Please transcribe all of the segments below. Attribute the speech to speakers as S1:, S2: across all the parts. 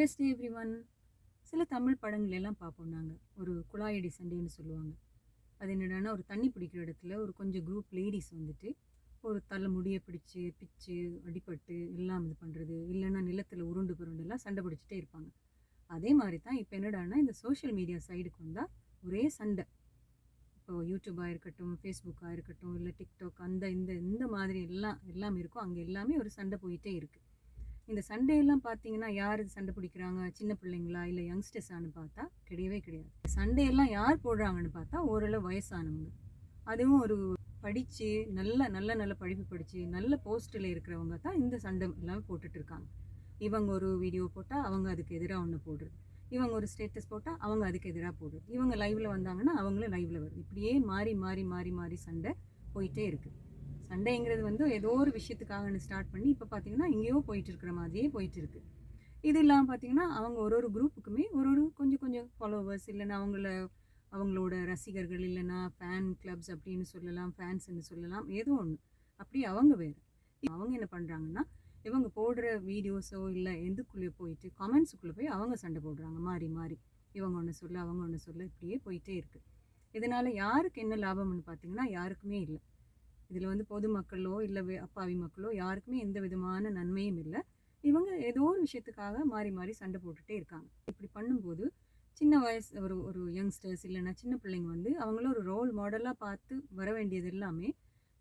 S1: Blessed every one சில தமிழ் படங்கள் எல்லாம் பார்ப்போம் நாங்கள் ஒரு குழாயடி சண்டைன்னு சொல்லுவாங்க. அது என்னடான்னா ஒரு தண்ணி பிடிக்கிற இடத்துல ஒரு கொஞ்சம் குரூப் லேடிஸ் வந்துட்டு ஒரு தலை முடியை பிடிச்சு பிச்சு அடிபட்டு எல்லாம் இது பண்ணுறது இல்லைன்னா நிலத்தில் உருண்டு புருண்டுலாம் சண்டை பிடிச்சிட்டே இருப்பாங்க. அதே மாதிரி தான் இப்போ என்னடான்னா இந்த சோஷியல் மீடியா சைடுக்கு வந்தால் ஒரே சண்டை. இப்போ யூடியூப்பாக இருக்கட்டும் ஃபேஸ்புக்காக இருக்கட்டும் இல்லை டிக்டாக் அந்த இந்த இந்த மாதிரி எல்லாம் எல்லாம் இருக்கும். அங்கே எல்லாமே ஒரு சண்டை போயிட்டே இருக்குது இந்த சண்டையெல்லாம் பார்த்தீங்கன்னா யார் இது சண்டை பிடிக்கிறாங்க? சின்ன பிள்ளைங்களா? இல்லை யங்ஸ்டர்ஸான்னு பார்த்தா கிடையவே கிடையாது. சண்டையெல்லாம் யார் போடுறாங்கன்னு பார்த்தா ஓரளவு வயசானவங்க. அதுவும் ஒரு படித்து நல்ல நல்ல நல்ல படிப்பு படித்து நல்ல போஸ்ட்டில் இருக்கிறவங்க தான் இந்த சண்டை எல்லாமே போட்டுட்டு இருக்காங்க. இவங்க ஒரு வீடியோ போட்டால் அவங்க அதுக்கு எதிராக ஒன்று போடுறது. இவங்க ஒரு ஸ்டேட்டஸ் போட்டால் அவங்க அதுக்கு எதிராக போடுறது. இவங்க லைவில் வந்தாங்கன்னா அவங்களும் லைவில் வருது. இப்படியே மாறி மாறி மாறி மாறி சண்டை போயிட்டே இருக்குது சண்டைங்கிறது வந்து ஏதோ ஒரு விஷயத்துக்காக ஸ்டார்ட் பண்ணி இப்போ பார்த்தீங்கன்னா எங்கேயோ போயிட்டு இருக்கிற மாதிரியே போயிட்டு இருக்கு இது இல்லாமல் பார்த்தீங்கன்னா அவங்க ஒரு ஒரு குரூப்புக்குமே ஒரு ஒரு கொஞ்சம் கொஞ்சம் ஃபாலோவர்ஸ் இல்லைன்னா அவங்கள அவங்களோட ரசிகர்கள் இல்லைன்னா ஃபேன் கிளப்ஸ் அப்படின்னு சொல்லலாம் ஃபேன்ஸ்ன்னு சொல்லலாம் ஏதோ ஒன்று அப்படி அவங்க வேறு. அவங்க என்ன பண்ணுறாங்கன்னா இவங்க போடுற வீடியோஸோ இல்லை எதுக்குள்ளேயோ போயிட்டு கமெண்ட்ஸுக்குள்ளே போய் அவங்க சண்டை போடுறாங்க. மாறி மாறி. இவங்க ஒன்று சொல்ல அவங்க ஒன்று சொல்ல இப்படியே போயிட்டே இருக்குது இதனால் யாருக்கு என்ன லாபம்னு பார்த்தீங்கன்னா யாருக்குமே இல்லை. இதில் வந்து பொதுமக்களோ இல்லை அப்பாவி மக்களோ யாருக்குமே எந்த விதமான நன்மையும் இல்லை. இவங்க ஏதோ ஒரு விஷயத்துக்காக மாறி மாறி சண்டை போட்டுகிட்டே இருக்காங்க. இப்படி பண்ணும்போது சின்ன வயசு ஒரு ஒரு யங்ஸ்டர்ஸ் இல்லைன்னா சின்ன பிள்ளைங்க வந்து அவங்கள ஒரு ரோல் மாடலாக பார்த்து வர வேண்டியது எல்லாமே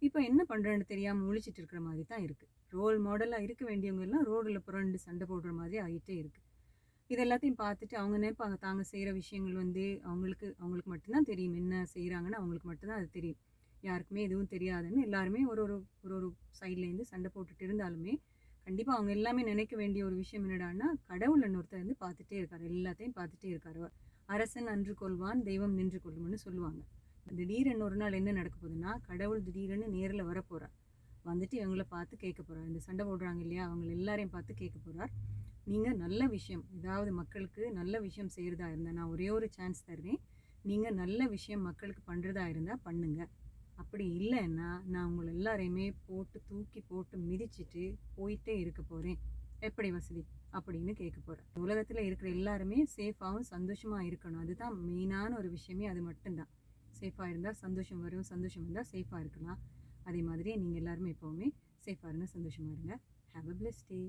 S1: இப்போ என்ன பண்ணுறேன்னு தெரியாமல் முழிச்சிட்டு இருக்கிற மாதிரி தான் இருக்குது ரோல் மாடலாக இருக்க வேண்டியவங்க எல்லாம் ரோடில் புரண்டு சண்டை போடுற மாதிரி ஆகிட்டே இருக்குது இது எல்லாத்தையும் பார்த்துட்டு அவங்க நினைப்பாங்க தாங்க செய்கிற விஷயங்கள் வந்து அவங்களுக்கு அவங்களுக்கு மட்டும்தான் தெரியும் என்ன செய்கிறாங்கன்னு அவங்களுக்கு மட்டும்தான் அது தெரியும். யாருக்குமே எதுவும் தெரியாதுன்னு எல்லாருமே ஒரு ஒரு ஒரு ஒரு சைட்லேருந்து சண்டை போட்டுட்டு இருந்தாலுமே கண்டிப்பாக அவங்க எல்லாமே நினைக்க வேண்டிய ஒரு விஷயம் என்னடான்னா கடவுள் இன்னொருத்தர் வந்து பார்த்துட்டே இருக்கார். எல்லாத்தையும் பார்த்துட்டே இருக்கார். அரசன் அன்று கொள்வான் தெய்வம் நின்று கொள்ளும்னு சொல்லுவாங்க. திடீரென்னு ஒரு நாள் என்ன நடக்க போகுதுன்னா கடவுள் திடீரென்னு நேரில் வரப்போகிறார் வந்துட்டு இவங்கள பார்த்து கேட்க போகிறார் இந்த சண்டை போடுறாங்க இல்லையா? அவங்க எல்லாரையும் பார்த்து கேட்க போகிறார் நீங்கள் நல்ல விஷயம் ஏதாவது மக்களுக்கு நல்ல விஷயம் செய்கிறதா இருந்தால் நான் ஒரே ஒரு சான்ஸ் தருவேன். நீங்கள் நல்ல விஷயம் மக்களுக்கு பண்ணுறதா இருந்தால் பண்ணுங்கள் அப்படி இல்லைன்னா நான் உங்களை எல்லாரையுமே போட்டு தூக்கி போட்டு மிதிச்சிட்டு போயிட்டே இருக்க போகிறேன் எப்படி வசதி? அப்படின்னு கேட்க போகிறேன் உலகத்தில் இருக்கிற எல்லாருமே சேஃபாகவும் சந்தோஷமாக இருக்கணும். அதுதான் மெயினான ஒரு விஷயமே அது மட்டும்தான். சேஃபாக இருந்தால் சந்தோஷம் வரும். சந்தோஷம் இருந்தால் சேஃபாக இருக்கலாம். அதே மாதிரியே நீங்கள் எல்லாருமே எப்போவுமே சேஃபாக இருங்க சந்தோஷமாக இருங்க. Have a plus day